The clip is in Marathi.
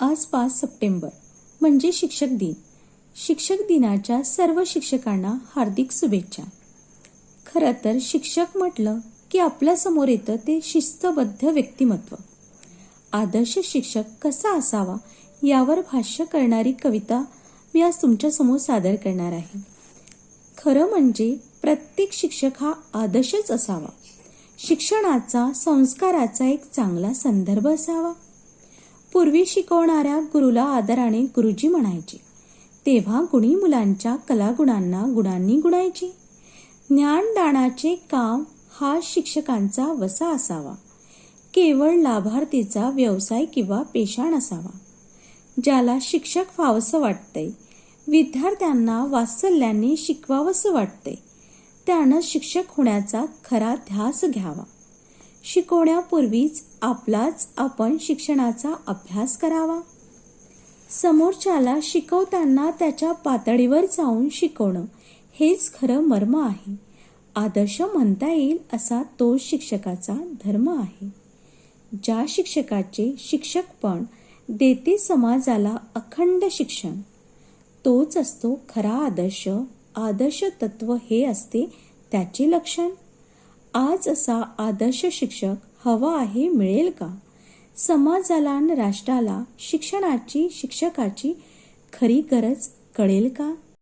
आज पाच सप्टेंबर म्हणजे शिक्षक दिन. शिक्षक दिनाच्या सर्व शिक्षकांना हार्दिक शुभेच्छा. खरं तर शिक्षक म्हटलं की आपल्यासमोर येतं ते शिस्तबद्ध व्यक्तिमत्व. आदर्श शिक्षक कसा असावा यावर भाष्य करणारी कविता मी आज तुमच्यासमोर सादर करणार आहे. खरं म्हणजे प्रत्येक शिक्षक हा आदर्शच असावा. शिक्षणाचा संस्काराचा एक चांगला संदर्भ असावा. पूर्वी शिकवणाऱ्या गुरुला आदराने गुरुजी म्हणायचे. तेव्हा गुणी मुलांच्या कलागुणांना गुणांनी गुणायची. ज्ञानदानाचे काम हा शिक्षकांचा वसा असावा. केवळ लाभार्थीचा व्यवसाय किंवा पेशा नसावा ज्याला शिक्षक फावसं वाटतंय विद्यार्थ्यांना वात्सल्याने शिकवावंसं वाटतंय त्यानं शिक्षक होण्याचा खरा ध्यास घ्यावा. शिकवण्यापूर्वीच आपलाच आपण शिक्षणाचा अभ्यास करावा. समोरच्याला शिकवताना त्याच्या पातळीवर जाऊन शिकवणं हेच खरं मर्म आहे. आदर्श म्हणता येईल असा तो शिक्षकाचा धर्म आहे. ज्या शिक्षकाचे शिक्षकपण देते समाजाला अखंड शिक्षण तोच असतो खरा आदर्श. आदर्श तत्व हे असते त्याचे लक्षण. आज असा आदर्श शिक्षक हवा आहे मिळेल का? समाजाला आणि राष्ट्राला शिक्षणाची शिक्षकाची खरी गरज कळेल का?